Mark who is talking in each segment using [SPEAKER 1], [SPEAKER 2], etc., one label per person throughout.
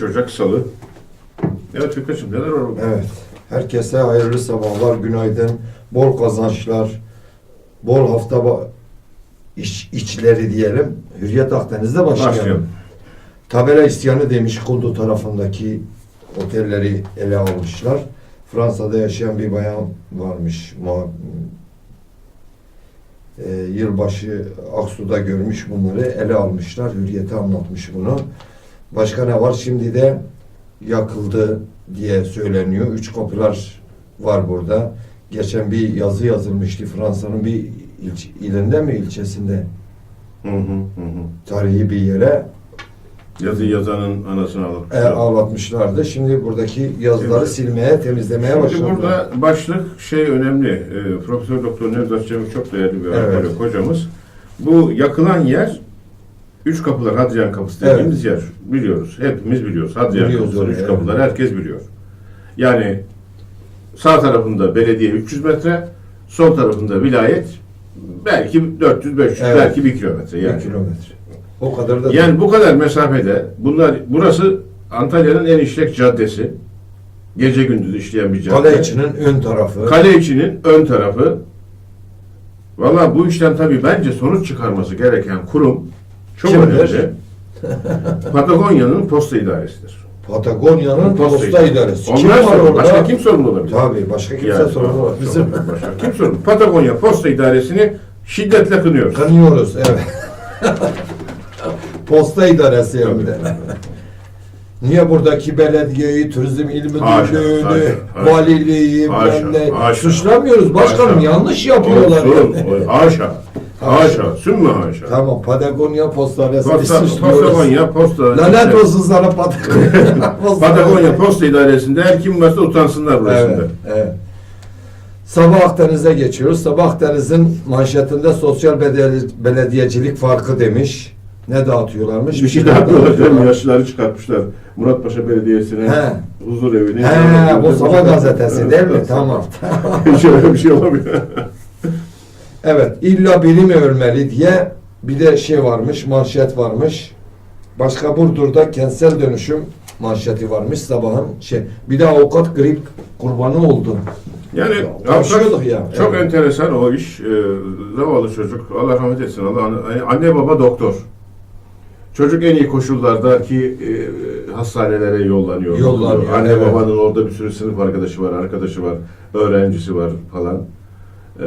[SPEAKER 1] Günaydın. 5 Ocak Salı. Evet Fikret'ciğim neler var bugün?
[SPEAKER 2] Evet. Herkese hayırlı sabahlar, günaydın, bol kazançlar, bol hafta iş, içleri diyelim. Hürriyet Akdeniz'de başlayalım.
[SPEAKER 1] Başlayalım.
[SPEAKER 2] Tabela isyanı demiş Kudu tarafındaki otelleri ele almışlar. Fransa'da yaşayan bir bayan varmış. Muha- e, yılbaşı Aksu'da görmüş bunları ele almışlar. Hürriyet'e anlatmış bunu. Başka ne var? Şimdi de yakıldı diye söyleniyor. Üç kapılar var burada. Geçen bir yazı yazılmıştı Fransa'nın bir ilç, ilinde mi ilçesinde
[SPEAKER 1] Hı hı hı.
[SPEAKER 2] tarihi bir yere
[SPEAKER 1] Yazı yazanın anasını alıp.
[SPEAKER 2] e, ağlatmışlardı. Şimdi buradaki yazıları
[SPEAKER 1] Evet.
[SPEAKER 2] silmeye, temizlemeye
[SPEAKER 1] Şimdi
[SPEAKER 2] başladılar.
[SPEAKER 1] burada başlık şey önemli. E, Profesör Doktor Nevzat Cemil çok değerli bir
[SPEAKER 2] Evet.
[SPEAKER 1] hocamız. Bu yakılan yer Üç Kapılar Hadrian Kapısı dediğimiz yer. Biliyoruz. Hepimiz biliyoruz. Hadrian
[SPEAKER 2] Biliyoruz
[SPEAKER 1] Kapısı, Üç
[SPEAKER 2] evet.
[SPEAKER 1] Kapılar herkes biliyor. Yani sağ tarafında belediye 300 metre, sol tarafında vilayet belki 400-500
[SPEAKER 2] Evet.
[SPEAKER 1] belki 1 kilometre. Yani.
[SPEAKER 2] kilometre. O kadar da
[SPEAKER 1] Yani bu kadar mesafede bunlar burası Antalya'nın en işlek caddesi. Gece gündüz işleyen bir cadde.
[SPEAKER 2] kale içinin ön tarafı.
[SPEAKER 1] Kale içinin ön tarafı. Valla bu işten tabii bence sonuç çıkarması gereken kurum çok önemli. Patagonya'nın posta idaresidir.
[SPEAKER 2] Patagonya'nın posta idaresi. Kim
[SPEAKER 1] Onlar
[SPEAKER 2] var
[SPEAKER 1] sorumlu.
[SPEAKER 2] orada?
[SPEAKER 1] Başka kim sorumlu olabilir?
[SPEAKER 2] Tabii başka kimse
[SPEAKER 1] Yani,
[SPEAKER 2] sorumlu var. Bizim
[SPEAKER 1] Başka kim sorumlu? Patagonya posta idaresini şiddetle kınıyoruz.
[SPEAKER 2] kanıyoruz. Evet. posta idaresi hem de. Niye buradaki belediyeyi, turizm il müdürlüğünü, valiliği,
[SPEAKER 1] Haşa, haşa.
[SPEAKER 2] suçlamıyoruz başkanım
[SPEAKER 1] Haşa.
[SPEAKER 2] yanlış yapıyorlar.
[SPEAKER 1] Olsun,
[SPEAKER 2] yani.
[SPEAKER 1] Haşa. Haşa. Sümme haşa.
[SPEAKER 2] Tamam Patagonya postanesi
[SPEAKER 1] Posta. Patagonya posta.
[SPEAKER 2] Lanet olsun sana Patagonya.
[SPEAKER 1] Patagonya posta idaresinde her kim varsa utansınlar burasında.
[SPEAKER 2] Evet, evet. Sabah Akdeniz'e geçiyoruz. Sabah Akdeniz'in manşetinde sosyal belediyecilik farkı demiş. Ne dağıtıyorlarmış?
[SPEAKER 1] Bir şey daha yapıyorlar. Yaşlıları çıkartmışlar. Muratpaşa Belediyesi'ne
[SPEAKER 2] He.
[SPEAKER 1] huzur evini.
[SPEAKER 2] He, bu sabah gazetesi değil mi? Tamam.
[SPEAKER 1] Hiç öyle bir şey olamıyor.
[SPEAKER 2] Evet, illa biri mi ölmeli diye bir de şey varmış, manşet varmış. Başka Burdur'da kentsel dönüşüm manşeti varmış sabahın şey. Bir de avukat grip kurbanı oldu.
[SPEAKER 1] Yani
[SPEAKER 2] Konuşuyorduk
[SPEAKER 1] avukat-
[SPEAKER 2] ya.
[SPEAKER 1] Çok
[SPEAKER 2] Evet.
[SPEAKER 1] enteresan o iş. Ee, zavallı çocuk. Allah rahmet etsin. Allah anne baba doktor. Çocuk en iyi koşullardaki e, hastanelere yollanıyor.
[SPEAKER 2] Yollanıyor,
[SPEAKER 1] Anne
[SPEAKER 2] evet.
[SPEAKER 1] babanın orada bir sürü sınıf arkadaşı var, arkadaşı var, öğrencisi var falan. Ee,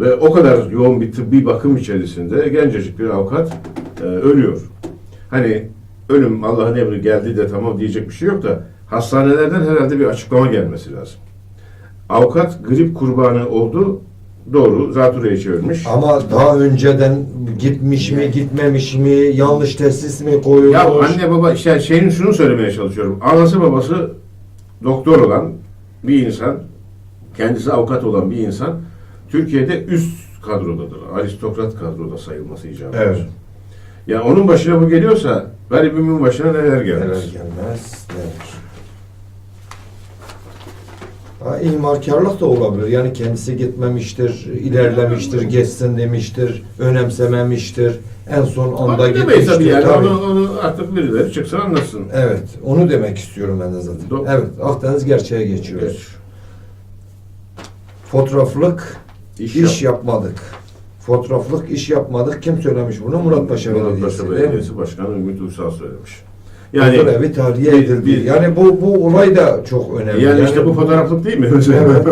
[SPEAKER 1] ve o kadar yoğun bir tıbbi bakım içerisinde gencecik bir avukat e, ölüyor. Hani ölüm Allah'ın emri geldi de tamam diyecek bir şey yok da hastanelerden herhalde bir açıklama gelmesi lazım. Avukat grip kurbanı oldu. Doğru. Zatürreyi çevirmiş.
[SPEAKER 2] Ama daha önceden gitmiş mi, gitmemiş mi, yanlış tesis mi koyulmuş?
[SPEAKER 1] Ya anne baba işte şeyin şunu söylemeye çalışıyorum. Anası babası doktor olan bir insan, kendisi avukat olan bir insan Türkiye'de üst kadrodadır. Aristokrat kadroda sayılması icap eder.
[SPEAKER 2] Evet.
[SPEAKER 1] Ya onun başına bu geliyorsa garibimin başına neler gelmez.
[SPEAKER 2] Neler gelmez, neler. Ha, imarkarlık da olabilir. Yani kendisi gitmemiştir, ilerlemiştir, geçsin demiştir, önemsememiştir. En son anda gitmiştir.
[SPEAKER 1] tabii yani.
[SPEAKER 2] Tabii.
[SPEAKER 1] Onu, onu artık birileri çıksın anlasın.
[SPEAKER 2] Evet, onu demek istiyorum ben de zaten.
[SPEAKER 1] Do-
[SPEAKER 2] evet, Akdeniz gerçeğe geçiyoruz.
[SPEAKER 1] Geç.
[SPEAKER 2] Fotoğraflık
[SPEAKER 1] İş,
[SPEAKER 2] iş,
[SPEAKER 1] yap.
[SPEAKER 2] yapmadık. Fotoğraflık iş yapmadık. Kim söylemiş bunu? Muratpaşa Belediyesi.
[SPEAKER 1] Muratpaşa
[SPEAKER 2] değil mi?
[SPEAKER 1] Belediyesi Başkanı Ümit Uysal söylemiş.
[SPEAKER 2] Yani
[SPEAKER 1] Yani
[SPEAKER 2] evi
[SPEAKER 1] bir-
[SPEAKER 2] edildi.
[SPEAKER 1] bir-
[SPEAKER 2] yani bu bu olay da çok önemli.
[SPEAKER 1] Yani işte bu fotoğraflık değil mi?
[SPEAKER 2] Evet.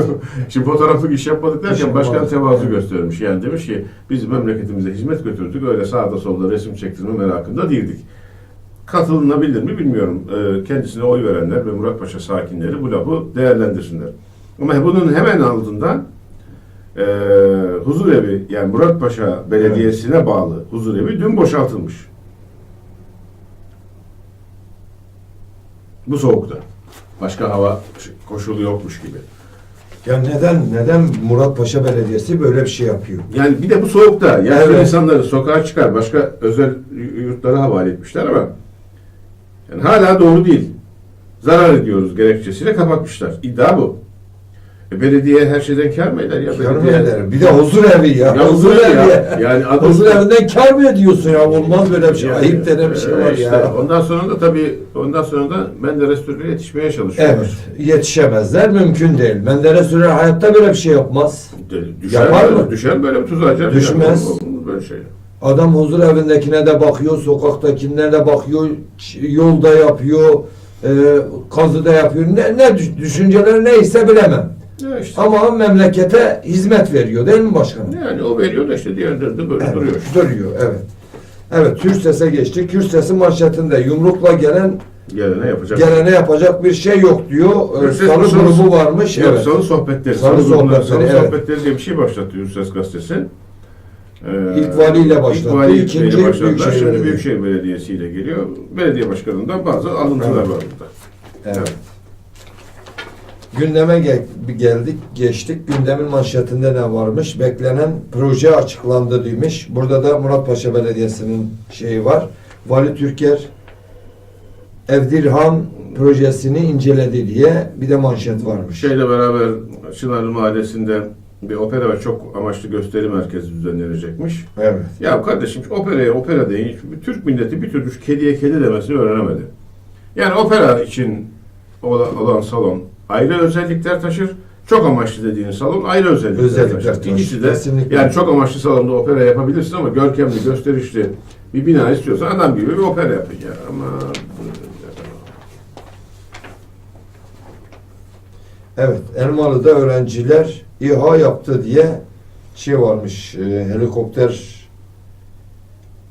[SPEAKER 1] Şimdi fotoğraflık iş yapmadık
[SPEAKER 2] İş
[SPEAKER 1] derken başkan
[SPEAKER 2] yapmadık.
[SPEAKER 1] tevazu
[SPEAKER 2] Evet.
[SPEAKER 1] göstermiş. Yani demiş ki biz memleketimize hizmet götürdük. Öyle sağda solda resim çektirme merakında değildik. Katılınabilir mi bilmiyorum. Ee, kendisine oy verenler ve Muratpaşa sakinleri bu lafı değerlendirsinler. Ama bunun hemen altından e, huzur evi yani Muratpaşa Belediyesi'ne bağlı huzur evi dün boşaltılmış. Bu soğukta. Başka hava koşulu yokmuş gibi.
[SPEAKER 2] Ya neden neden Muratpaşa Belediyesi böyle bir şey yapıyor?
[SPEAKER 1] Yani bir de bu soğukta yaşlı
[SPEAKER 2] Evet.
[SPEAKER 1] insanları sokağa çıkar başka özel yurtlara havale etmişler ama yani hala doğru değil. Zarar ediyoruz gerekçesiyle kapatmışlar. İddia bu. E, belediye her şeyden kar mı eder ya?
[SPEAKER 2] Kar mı
[SPEAKER 1] Belediye-
[SPEAKER 2] eder? Bir de huzur evi ya.
[SPEAKER 1] Ya
[SPEAKER 2] huzur evi
[SPEAKER 1] ya.
[SPEAKER 2] ya.
[SPEAKER 1] Yani adam-
[SPEAKER 2] huzur evinden kar mı ediyorsun ya? Olmaz böyle bir şey.
[SPEAKER 1] Yani,
[SPEAKER 2] Ayıp denen bir şey
[SPEAKER 1] e,
[SPEAKER 2] var
[SPEAKER 1] işte
[SPEAKER 2] ya.
[SPEAKER 1] Ondan sonra da tabii ondan sonra da Menderes Türk'e yetişmeye çalışıyorlar.
[SPEAKER 2] Evet. Yetişemezler. Mümkün değil. Menderes Sürer hayatta böyle bir şey yapmaz.
[SPEAKER 1] De- Düşer,
[SPEAKER 2] Yapar mı?
[SPEAKER 1] düşer böyle bir tuzağa
[SPEAKER 2] Düşmez.
[SPEAKER 1] Yani, böyle şey.
[SPEAKER 2] Adam huzur evindekine de bakıyor, sokaktakine de bakıyor, yolda yapıyor, e, kazıda yapıyor. Ne, ne düş- düşünceleri neyse bilemem.
[SPEAKER 1] Ya işte.
[SPEAKER 2] Ama memlekete hizmet veriyor değil mi başkanım?
[SPEAKER 1] Yani o veriyor da işte diğerleri de böyle
[SPEAKER 2] Evet,
[SPEAKER 1] duruyor.
[SPEAKER 2] Duruyor, evet. Evet, Kürses'e geçtik. Kürses'in manşetinde yumrukla gelen
[SPEAKER 1] Gelene yapacak.
[SPEAKER 2] gelene yapacak bir şey yok diyor. Ee, Salı
[SPEAKER 1] Salı-
[SPEAKER 2] grubu varmış.
[SPEAKER 1] Yok,
[SPEAKER 2] evet.
[SPEAKER 1] Salı sohbetleri.
[SPEAKER 2] Salı
[SPEAKER 1] Salı,
[SPEAKER 2] sohbetleri,
[SPEAKER 1] Salı
[SPEAKER 2] evet.
[SPEAKER 1] sohbetleri diye bir şey başlattı Yurtses gazetesi. Ee,
[SPEAKER 2] İlk valiyle başlattı,
[SPEAKER 1] İlk valiyle
[SPEAKER 2] ikinci
[SPEAKER 1] başladılar.
[SPEAKER 2] Büyükşehir
[SPEAKER 1] Şimdi. Büyükşehir Belediyesi ile geliyor. Belediye başkanından bazı alıntılar
[SPEAKER 2] Evet.
[SPEAKER 1] var burada.
[SPEAKER 2] Evet. Gündeme gel- geldik, geçtik. Gündemin manşetinde ne varmış? Beklenen proje açıklandı demiş. Burada da Muratpaşa Belediyesi'nin şeyi var. Vali Türker Evdirhan projesini inceledi diye bir de manşet varmış.
[SPEAKER 1] Şeyle beraber Çınarlı Mahallesi'nde bir opera ve çok amaçlı gösteri merkezi düzenlenecekmiş.
[SPEAKER 2] Evet.
[SPEAKER 1] Ya kardeşim operaya opera deyin. Türk milleti bir türlü kediye kedi demesini öğrenemedi. Yani opera için olan salon ayrı özellikler taşır. Çok amaçlı dediğin salon ayrı özellikler,
[SPEAKER 2] Özellikler
[SPEAKER 1] taşır.
[SPEAKER 2] taşır.
[SPEAKER 1] İkisi de
[SPEAKER 2] Kesinlikle.
[SPEAKER 1] yani çok amaçlı salonda opera yapabilirsin ama görkemli, gösterişli bir bina istiyorsan adam gibi bir opera yapın ya. Ama
[SPEAKER 2] Evet. Elmalı'da öğrenciler İHA yaptı diye şey varmış. e, helikopter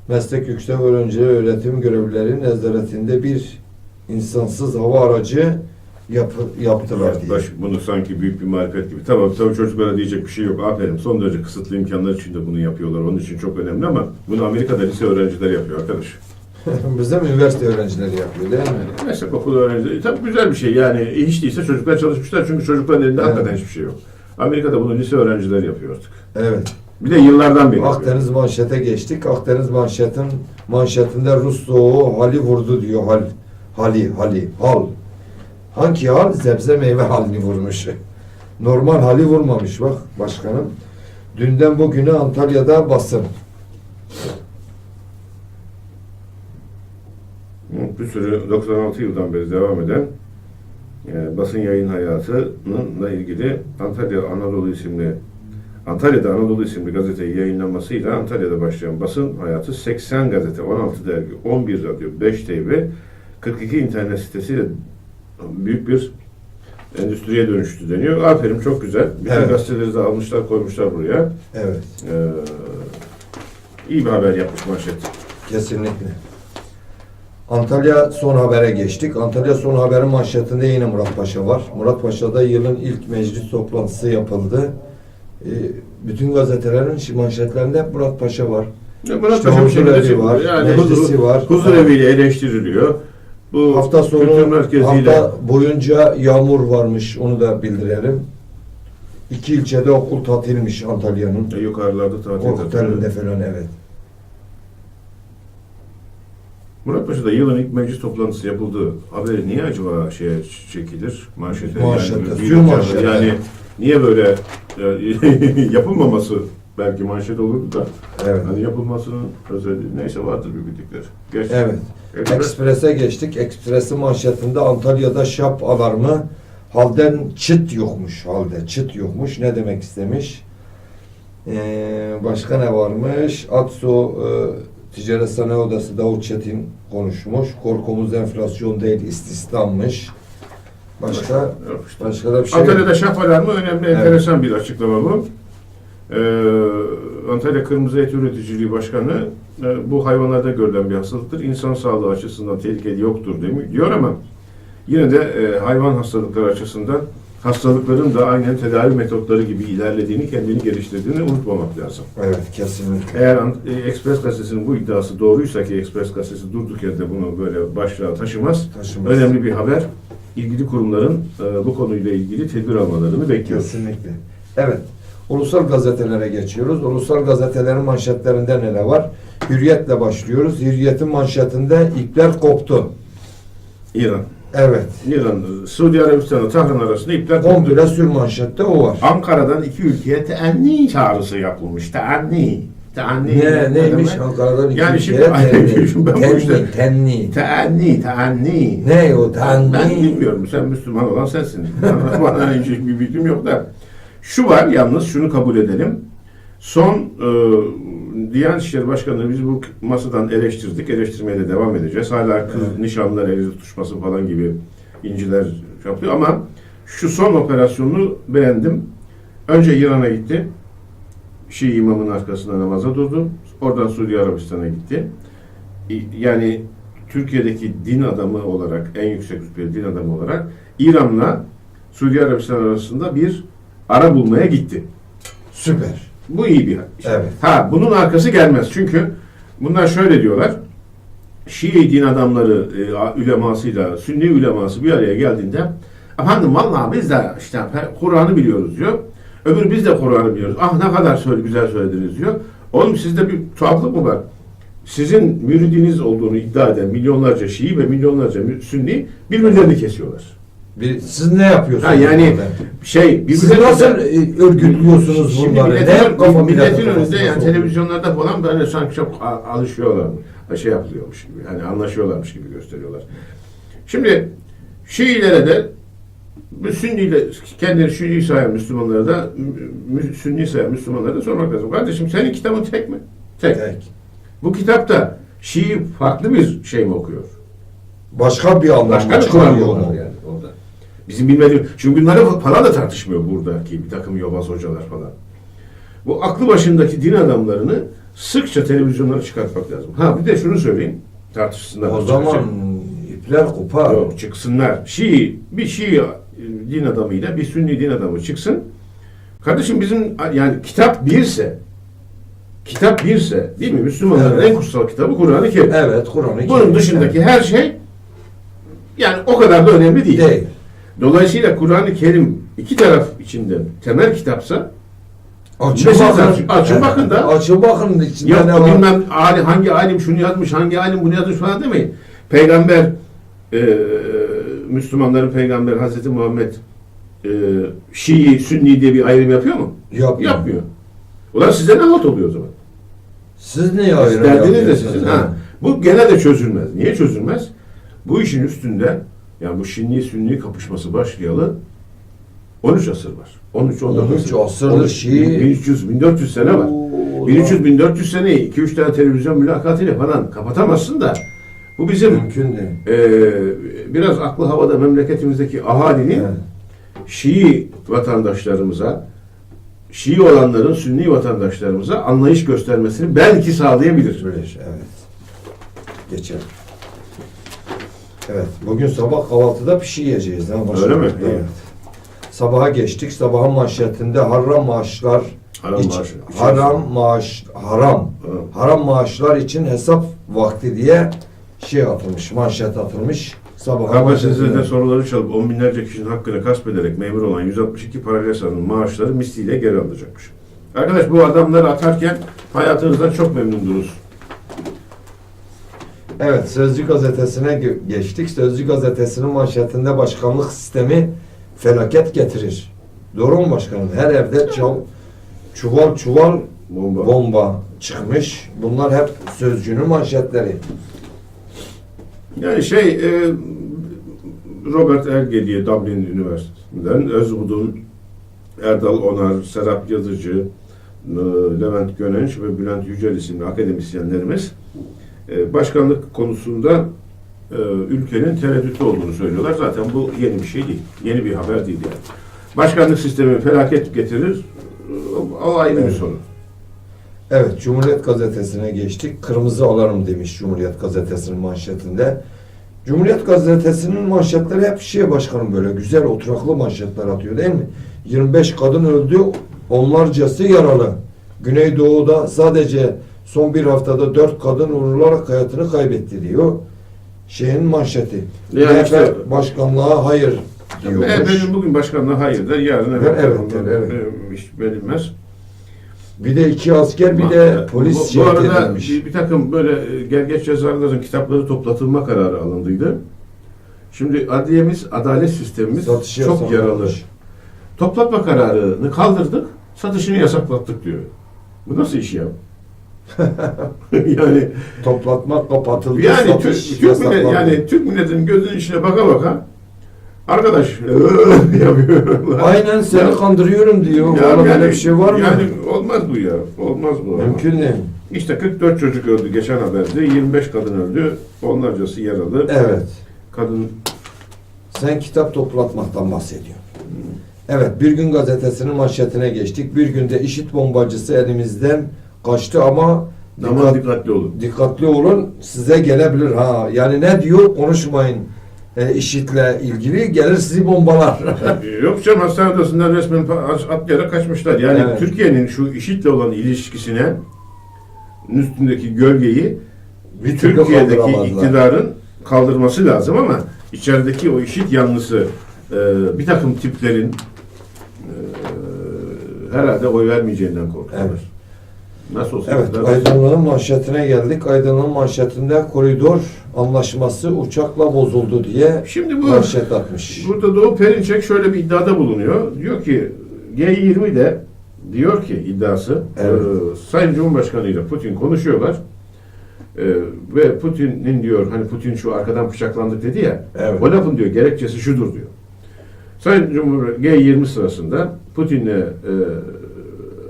[SPEAKER 2] meslek yüksek öğrencileri öğretim görevlileri nezaretinde bir insansız hava aracı yapı, yaptılar diye.
[SPEAKER 1] Baş, bunu sanki büyük bir marifet gibi. Tamam tabii çocuklara diyecek bir şey yok. Aferin. Son derece kısıtlı imkanlar içinde bunu yapıyorlar. Onun için çok önemli ama bunu Amerika'da lise öğrencileri yapıyor arkadaş.
[SPEAKER 2] Bizde mi üniversite öğrencileri yapıyor değil mi?
[SPEAKER 1] Meslek okulu öğrencileri. Tabii güzel bir şey. Yani hiç değilse çocuklar çalışmışlar. Çünkü çocukların elinde
[SPEAKER 2] Evet.
[SPEAKER 1] hakikaten hiçbir şey yok. Amerika'da bunu lise öğrencileri yapıyor artık.
[SPEAKER 2] Evet.
[SPEAKER 1] Bir de yıllardan beri.
[SPEAKER 2] Akdeniz manşete geçtik. Akdeniz manşetin manşetinde Rus soğuğu hali vurdu diyor. Hal, hali, hali, hal. Hangi hal? Sebze meyve halini vurmuş. Normal hali vurmamış bak başkanım. Dünden bugüne Antalya'da basın.
[SPEAKER 1] Bir sürü 96 yıldan beri devam eden e, basın yayın hayatıyla ilgili Antalya Anadolu isimli Antalya'da Anadolu isimli gazeteyi yayınlamasıyla Antalya'da başlayan basın hayatı 80 gazete, 16 dergi, 11 radyo, 5 TV, 42 internet sitesiyle büyük bir endüstriye dönüştü deniyor. Aferin çok güzel. Bütün
[SPEAKER 2] Evet.
[SPEAKER 1] gazeteleri de almışlar koymuşlar buraya.
[SPEAKER 2] Evet.
[SPEAKER 1] Ee, iyi bir haber yapmış manşet.
[SPEAKER 2] Kesinlikle. Antalya son habere geçtik. Antalya son haberin manşetinde yine Murat Paşa var. Murat Paşa'da yılın ilk meclis toplantısı yapıldı. Ee, bütün gazetelerin manşetlerinde hep Murat Paşa var.
[SPEAKER 1] Ya Murat
[SPEAKER 2] İşte
[SPEAKER 1] Paşa bir şekilde
[SPEAKER 2] var,
[SPEAKER 1] yani
[SPEAKER 2] meclisi
[SPEAKER 1] huzur,
[SPEAKER 2] var.
[SPEAKER 1] huzur eviyle eleştiriliyor. Bu
[SPEAKER 2] Hafta sonu hafta boyunca yağmur varmış. Onu da bildirelim. İki ilçede okul tatilmiş Antalya'nın.
[SPEAKER 1] E, yukarılarda tatil
[SPEAKER 2] Korkuteli'nde
[SPEAKER 1] yapıyor.
[SPEAKER 2] falan evet.
[SPEAKER 1] Murat Paşa'da yılın ilk meclis toplantısı yapıldığı haberi niye acaba şeye çekilir? Manşete.
[SPEAKER 2] Manşete,
[SPEAKER 1] yani,
[SPEAKER 2] manşete.
[SPEAKER 1] Yani niye böyle e, yapılmaması belki manşet olurdu da
[SPEAKER 2] Evet.
[SPEAKER 1] hani yapılmasının özelliği neyse vardır bir bildikleri. Geç.
[SPEAKER 2] Evet.
[SPEAKER 1] Ekspres.
[SPEAKER 2] Ekspres'e geçtik. Ekspres'in manşetinde Antalya'da şap alarmı halden çıt yokmuş. Halde çıt yokmuş. Ne demek istemiş? Ee, başka ne varmış? Atso e, Ticaret Sanayi Odası Davut Çetin konuşmuş. Korkumuz enflasyon değil istihdammış. Başka başka da bir şey.
[SPEAKER 1] Antalya'da şap alarmı önemli,
[SPEAKER 2] Evet.
[SPEAKER 1] enteresan bir açıklama bu. Ee, Antalya Kırmızı Et Üreticiliği Başkanı e, bu hayvanlarda görülen bir hastalıktır. İnsan sağlığı açısından tehlikeli yoktur diyor ama yine de e, hayvan hastalıkları açısından hastalıkların da aynen tedavi metotları gibi ilerlediğini, kendini geliştirdiğini unutmamak lazım.
[SPEAKER 2] Evet kesinlikle.
[SPEAKER 1] Eğer e, Express gazetesinin bu iddiası doğruysa ki Express gazetesi durduk yerde bunu böyle başlığa taşımaz.
[SPEAKER 2] Taşımaz.
[SPEAKER 1] Önemli bir haber. İlgili kurumların e, bu konuyla ilgili tedbir almalarını bekliyoruz.
[SPEAKER 2] Kesinlikle. Evet. Ulusal gazetelere geçiyoruz. Ulusal gazetelerin manşetlerinde neler var? Hürriyet'le başlıyoruz. Hürriyet'in manşetinde ipler koptu.
[SPEAKER 1] İran.
[SPEAKER 2] Evet.
[SPEAKER 1] İran, Suudi Arabistan'la Tahran arasında edildi.
[SPEAKER 2] Komple sürmanşette o var.
[SPEAKER 1] Ankara'dan iki ülkeye teenni çağrısı yapılmış. Teenni. Teenni.
[SPEAKER 2] Ne neymiş
[SPEAKER 1] demek?
[SPEAKER 2] Ankara'dan iki
[SPEAKER 1] Yani şimdi-
[SPEAKER 2] ülkeye
[SPEAKER 1] şimdi ben bu
[SPEAKER 2] tenni,
[SPEAKER 1] işte-
[SPEAKER 2] tenni.
[SPEAKER 1] Teenni, teenni.
[SPEAKER 2] Ne o tenni?
[SPEAKER 1] Ben bilmiyorum. Sen Müslüman olan sensin. Bana hiç bir bilgim yok da. Şu var yalnız şunu kabul edelim. Son e, Diyanet İşleri Başkanı'nı biz bu masadan eleştirdik. Eleştirmeye de devam edeceğiz. Hala kız
[SPEAKER 2] Evet.
[SPEAKER 1] nişanlılar eli tutuşması falan gibi inciler yapıyor ama şu son operasyonunu beğendim. Önce İran'a gitti. Şii imamın arkasında namaza durdu. Oradan Suudi Arabistan'a gitti. Yani Türkiye'deki din adamı olarak, en yüksek rütbeli din adamı olarak İran'la Suudi Arabistan arasında bir ara bulmaya gitti.
[SPEAKER 2] Süper.
[SPEAKER 1] Bu iyi bir şey.
[SPEAKER 2] Evet.
[SPEAKER 1] Ha bunun arkası gelmez. Çünkü bunlar şöyle diyorlar. Şii din adamları e, ülemasıyla Sünni üleması bir araya geldiğinde efendim vallahi biz de işte Kur'an'ı biliyoruz diyor. Öbür biz de Kur'an'ı biliyoruz. Ah ne kadar söyle, güzel söylediniz diyor. Oğlum sizde bir tuhaflık mı var? Sizin müridiniz olduğunu iddia eden milyonlarca Şii ve milyonlarca Sünni birbirlerini kesiyorlar.
[SPEAKER 2] Bir, siz ne yapıyorsunuz?
[SPEAKER 1] Ha, yani
[SPEAKER 2] burada?
[SPEAKER 1] şey
[SPEAKER 2] siz
[SPEAKER 1] birbirlerine-
[SPEAKER 2] nasıl e, örgütlüyorsunuz bunları?
[SPEAKER 1] milletin,
[SPEAKER 2] Ne
[SPEAKER 1] milletin önünde yani televizyonlarda falan böyle sanki çok alışıyorlar. Şey yapılıyormuş gibi. Hani anlaşıyorlarmış gibi gösteriyorlar. Şimdi Şiilere de Sünniyle kendini Şii sayan Müslümanlara da Sünni sayan Müslümanlara da sormak lazım. Kardeşim senin kitabın tek mi? Tek.
[SPEAKER 2] Tek.
[SPEAKER 1] Bu kitapta Şii farklı bir şey mi okuyor?
[SPEAKER 2] Başka bir anlamda
[SPEAKER 1] Başka bir Kur'an var yani. Bizim bilmediğimiz, çünkü bunları falan da tartışmıyor buradaki bir takım yobaz hocalar falan. Bu aklı başındaki din adamlarını sıkça televizyonlara çıkartmak lazım. Ha bir de şunu söyleyeyim. Tartışsınlar.
[SPEAKER 2] O
[SPEAKER 1] çıkacak.
[SPEAKER 2] zaman ipler kopar.
[SPEAKER 1] Yok çıksınlar. Şii, bir Şii e, din adamıyla bir Sünni din adamı çıksın. Kardeşim bizim yani kitap birse kitap birse değil mi? Müslümanların
[SPEAKER 2] Evet.
[SPEAKER 1] en kutsal kitabı Kur'an-ı Kerim.
[SPEAKER 2] Evet Kur'an-ı
[SPEAKER 1] Bunun
[SPEAKER 2] Kerim.
[SPEAKER 1] dışındaki her şey yani o kadar da önemli değil.
[SPEAKER 2] değil.
[SPEAKER 1] Dolayısıyla Kur'an-ı Kerim iki taraf içinde temel kitapsa
[SPEAKER 2] Açın
[SPEAKER 1] Mesela
[SPEAKER 2] bakın.
[SPEAKER 1] açın- bakın da.
[SPEAKER 2] Açın bakın içinde
[SPEAKER 1] yok
[SPEAKER 2] ne var.
[SPEAKER 1] bilmem ali, hangi alim şunu yazmış, hangi alim bunu yazmış falan demeyin. Peygamber e, Müslümanların peygamberi Hazreti Muhammed e, Şii, Sünni diye bir ayrım yapıyor mu?
[SPEAKER 2] Yapmıyor.
[SPEAKER 1] Yapmıyor. Ulan size ne halt oluyor o zaman?
[SPEAKER 2] Siz niye ayrım
[SPEAKER 1] Derdiniz de sizin.
[SPEAKER 2] Ha.
[SPEAKER 1] Bu gene de çözülmez. Niye çözülmez? Bu işin üstünde yani bu Şinni Sünni kapışması başlayalı 13 asır var. 13 14
[SPEAKER 2] 13
[SPEAKER 1] asır.
[SPEAKER 2] asırdır
[SPEAKER 1] 13,
[SPEAKER 2] Şii-
[SPEAKER 1] 1300 1400 sene var.
[SPEAKER 2] Oo,
[SPEAKER 1] 1300 1400 seneyi 2 3 tane televizyon mülakatıyla falan kapatamazsın da bu bizim
[SPEAKER 2] Mümkün değil.
[SPEAKER 1] e, biraz aklı havada memleketimizdeki ahalinin
[SPEAKER 2] Evet.
[SPEAKER 1] Şii vatandaşlarımıza Şii olanların Sünni vatandaşlarımıza anlayış göstermesini belki sağlayabilir.
[SPEAKER 2] Böyle, evet. Geçelim. Evet. Bugün sabah kahvaltıda bir şey yiyeceğiz. Ha, başka-
[SPEAKER 1] Öyle mi? İyi.
[SPEAKER 2] Evet. Sabaha geçtik. Sabahın manşetinde haram maaşlar
[SPEAKER 1] Haram
[SPEAKER 2] iç-
[SPEAKER 1] maaşı.
[SPEAKER 2] haram maaş haram
[SPEAKER 1] Haram.
[SPEAKER 2] haram maaşlar için hesap vakti diye şey atılmış, manşet atılmış. Sabah
[SPEAKER 1] KPSS'de soruları çalıp on binlerce kişinin hakkını gasp ederek memur olan 162 paralel sahanın maaşları misliyle geri alacakmış. Arkadaş bu adamları atarken hayatınızdan çok memnundunuz.
[SPEAKER 2] Evet, Sözcü gazetesine ge- geçtik. Sözcü gazetesinin manşetinde başkanlık sistemi felaket getirir. Doğru mu başkanım? Her evde çal, çuval çuval
[SPEAKER 1] Bomba.
[SPEAKER 2] bomba çıkmış. Bunlar hep Sözcü'nün manşetleri.
[SPEAKER 1] Yani şey e, Robert Erge diye Dublin Üniversitesi'nden Özgud'un Erdal Onar, Serap Yazıcı, e, Levent Gönenç ve Bülent Yücel isimli akademisyenlerimiz e, başkanlık konusunda e, ülkenin tereddütlü olduğunu söylüyorlar. Zaten bu yeni bir şey değil. Yeni bir haber değil yani. Başkanlık sistemi felaket getirir. O, ayrı bir
[SPEAKER 2] Evet.
[SPEAKER 1] sorun.
[SPEAKER 2] Evet, Cumhuriyet gazetesine geçtik. Kırmızı alarm demiş Cumhuriyet gazetesinin manşetinde. Cumhuriyet gazetesinin manşetleri hep şey başkanım böyle güzel oturaklı manşetler atıyor değil mi? 25 kadın öldü, onlarcası yaralı. Güneydoğu'da sadece son bir haftada 4 kadın vurularak hayatını kaybetti diyor. Şeyin manşeti.
[SPEAKER 1] Yani
[SPEAKER 2] MHP
[SPEAKER 1] işte-
[SPEAKER 2] başkanlığa hayır diyormuş.
[SPEAKER 1] MHP'nin bugün başkanlığı hayır der, yarın evet.
[SPEAKER 2] Evet,
[SPEAKER 1] der.
[SPEAKER 2] evet, evet.
[SPEAKER 1] E, Hiç bilinmez.
[SPEAKER 2] Bir de iki asker bir de polis
[SPEAKER 1] bu, bu arada
[SPEAKER 2] edilmiş.
[SPEAKER 1] bir, bir takım böyle e, gergeç yazarların kitapları toplatılma kararı alındıydı. Şimdi adliyemiz, adalet sistemimiz
[SPEAKER 2] Satış
[SPEAKER 1] çok yaralı. Toplatma kararını kaldırdık, satışını yasaklattık diyor. Bu nasıl iş ya? yani
[SPEAKER 2] Toplatma kapatıldı.
[SPEAKER 1] yani
[SPEAKER 2] satış
[SPEAKER 1] Türk, Türk millet, yani Türk milletinin gözünün içine baka baka arkadaş yapıyorlar.
[SPEAKER 2] Aynen seni kandırıyorum diyor.
[SPEAKER 1] Ya
[SPEAKER 2] Valla
[SPEAKER 1] yani-
[SPEAKER 2] böyle bir şey var mı?
[SPEAKER 1] Yani olmaz bu ya. Olmaz bu.
[SPEAKER 2] Mümkün değil.
[SPEAKER 1] İşte 44 çocuk öldü geçen haberde. 25 kadın öldü. Onlarcası yaralı.
[SPEAKER 2] Evet.
[SPEAKER 1] Kadın
[SPEAKER 2] Sen kitap toplatmaktan bahsediyorsun. Evet, Bir Gün Gazetesi'nin manşetine geçtik. Bir günde işit bombacısı elimizden kaçtı ama
[SPEAKER 1] Aman
[SPEAKER 2] dikkat-
[SPEAKER 1] dikkatli olun.
[SPEAKER 2] dikkatli olun size gelebilir ha. Yani ne diyor konuşmayın e, işitle ilgili gelir sizi bombalar.
[SPEAKER 1] Yok canım hastane odasından resmen pa- atlayarak kaçmışlar. Yani
[SPEAKER 2] Evet.
[SPEAKER 1] Türkiye'nin şu IŞİD'le olan ilişkisine üstündeki gölgeyi
[SPEAKER 2] Bir
[SPEAKER 1] Türkiye'deki iktidarın kaldırması lazım ama içerideki o IŞİD yanlısı e, bir takım tiplerin e, herhalde oy vermeyeceğinden korkuyorlar.
[SPEAKER 2] Evet.
[SPEAKER 1] Nasıl olsa
[SPEAKER 2] Evet, Aydınlı'nın manşetine geldik. Aydınlı'nın manşetinde koridor anlaşması uçakla bozuldu diye
[SPEAKER 1] Şimdi bu
[SPEAKER 2] manşet atmış.
[SPEAKER 1] Burada Doğu Perinçek şöyle bir iddiada bulunuyor. Diyor ki G20 de diyor ki iddiası
[SPEAKER 2] Evet.
[SPEAKER 1] e, Sayın Cumhurbaşkanı ile Putin konuşuyorlar. E, ve Putin'in diyor hani Putin şu arkadan bıçaklandık dedi ya.
[SPEAKER 2] Evet.
[SPEAKER 1] O lafın diyor gerekçesi şudur diyor. Sayın Cumhur G20 sırasında Putin'le e,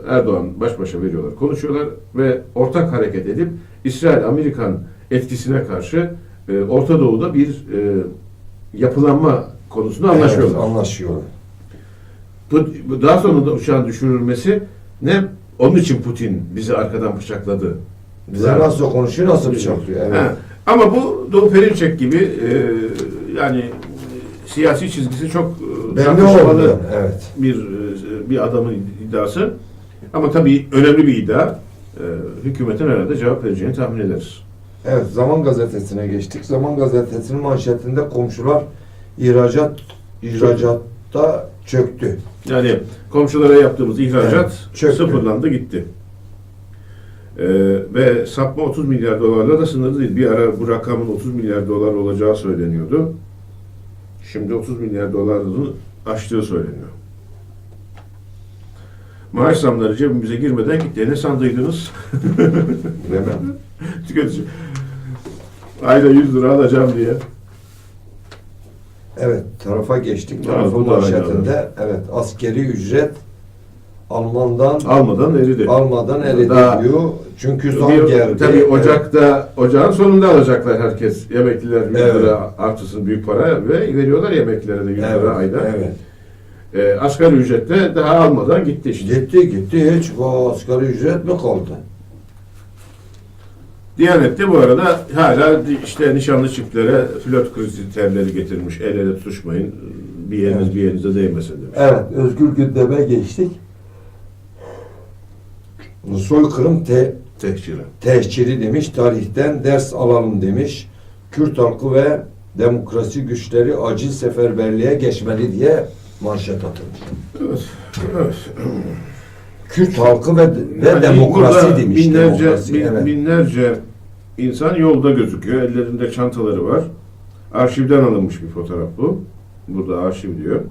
[SPEAKER 1] Erdoğan baş başa veriyorlar, konuşuyorlar ve ortak hareket edip İsrail-Amerikan etkisine karşı e, Orta Doğu'da bir e, yapılanma konusunda anlaşıyorlar.
[SPEAKER 2] Evet, anlaşıyorlar.
[SPEAKER 1] Bu, bu daha sonra da uçağın düşürülmesi ne? Onun için Putin bizi arkadan bıçakladı.
[SPEAKER 2] Bize
[SPEAKER 1] Yani-
[SPEAKER 2] nasıl konuşuyor, nasıl bıçaklıyor. Evet.
[SPEAKER 1] Ha, Ama bu Doğu Perinçek gibi e, yani e, siyasi çizgisi çok e,
[SPEAKER 2] Belli oldu. Evet.
[SPEAKER 1] bir e, bir adamın iddiası. Ama tabii önemli bir iddia. E, hükümetin herhalde cevap vereceğini tahmin ederiz.
[SPEAKER 2] Evet, Zaman Gazetesi'ne geçtik. Zaman Gazetesi'nin manşetinde komşular ihracat ihracatta çöktü.
[SPEAKER 1] Yani komşulara yaptığımız ihracat
[SPEAKER 2] Evet, çöktü.
[SPEAKER 1] sıfırlandı gitti. E, ve sapma 30 milyar dolarla da sınırlı değil. Bir ara bu rakamın 30 milyar dolar olacağı söyleniyordu. Şimdi 30 milyar dolarını aştığı söyleniyor. Maaş zamları cebimize girmeden gitti. Ne sandıydınız?
[SPEAKER 2] Değil mi?
[SPEAKER 1] Tüketici. Ayda 100 lira alacağım diye.
[SPEAKER 2] Evet, tarafa geçtik. Tarafın
[SPEAKER 1] aynı
[SPEAKER 2] manşetinde evet askeri ücret Alman'dan
[SPEAKER 1] Almadan eridi.
[SPEAKER 2] almadan el
[SPEAKER 1] Daha-
[SPEAKER 2] ediliyor. Çünkü zam
[SPEAKER 1] Bir-
[SPEAKER 2] geldi.
[SPEAKER 1] Tabii. Ocak'ta, Ocağın sonunda alacaklar herkes. Emekliler 100
[SPEAKER 2] Evet.
[SPEAKER 1] lira artısın büyük para ve veriyorlar ya emeklilere de 100
[SPEAKER 2] Evet,
[SPEAKER 1] lira ayda.
[SPEAKER 2] evet.
[SPEAKER 1] Ee, asgari ücrette daha almadan gitti işte.
[SPEAKER 2] Gitti gitti hiç bu asgari ücret mi kaldı?
[SPEAKER 1] Diyanet'te bu arada hala işte nişanlı çiftlere flört kriterleri getirmiş. El ele tutuşmayın. Bir yeriniz
[SPEAKER 2] Evet.
[SPEAKER 1] bir yerinize değmesin demiş.
[SPEAKER 2] Evet, özgür gündeme geçtik. Soykırım te,
[SPEAKER 1] Tehciri.
[SPEAKER 2] tehciri demiş, tarihten ders alalım demiş. Kürt halkı ve demokrasi güçleri acil seferberliğe geçmeli diye manşet atılmış.
[SPEAKER 1] Evet. evet.
[SPEAKER 2] Kürt halkı ve, ve
[SPEAKER 1] Yani
[SPEAKER 2] demokrasi demiş.
[SPEAKER 1] Binlerce,
[SPEAKER 2] demokrasi,
[SPEAKER 1] bin-
[SPEAKER 2] evet.
[SPEAKER 1] binlerce insan yolda gözüküyor. Ellerinde çantaları var. Arşivden alınmış bir fotoğraf bu. Burada arşiv diyor.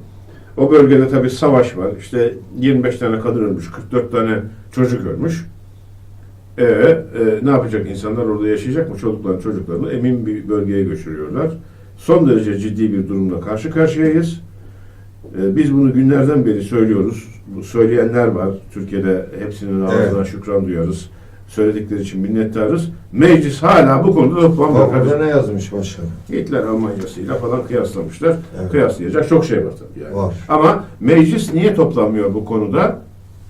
[SPEAKER 1] O bölgede tabii savaş var. İşte 25 tane kadın ölmüş, 44 tane çocuk ölmüş. Ee, e, ne yapacak insanlar orada yaşayacak mı? Çocuklarını, çocuklarını emin bir bölgeye götürüyorlar. Son derece ciddi bir durumla karşı karşıyayız. Ee, biz bunu günlerden beri söylüyoruz. Bu söyleyenler var. Türkiye'de hepsinin ağzına
[SPEAKER 2] Evet.
[SPEAKER 1] şükran duyarız. Söyledikleri için minnettarız. Meclis hala bu konuda
[SPEAKER 2] burada ne yazmış başkanım?
[SPEAKER 1] Hitler Almanya'sıyla falan kıyaslamışlar.
[SPEAKER 2] Evet.
[SPEAKER 1] Kıyaslayacak çok şey var tabii yani.
[SPEAKER 2] Var.
[SPEAKER 1] Ama meclis niye toplanmıyor bu konuda?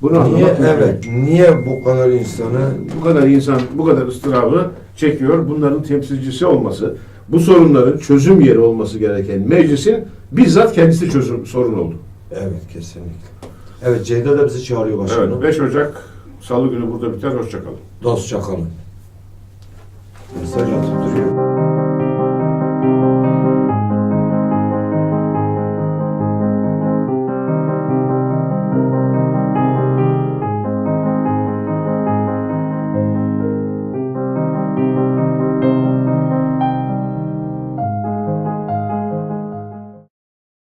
[SPEAKER 1] Bunu
[SPEAKER 2] Niye, evet, niye bu kadar insanı
[SPEAKER 1] Bu kadar insan bu kadar ıstırabı çekiyor. Bunların temsilcisi olması, bu sorunların çözüm yeri olması gereken meclisin bizzat kendisi çözüm sorun oldu.
[SPEAKER 2] Evet kesinlikle. Evet Ceyda da bizi çağırıyor başkanım.
[SPEAKER 1] Evet 5 Ocak Salı günü burada biter. Hoşçakalın.
[SPEAKER 2] Dostça kalın. Mesaj atıp duruyor.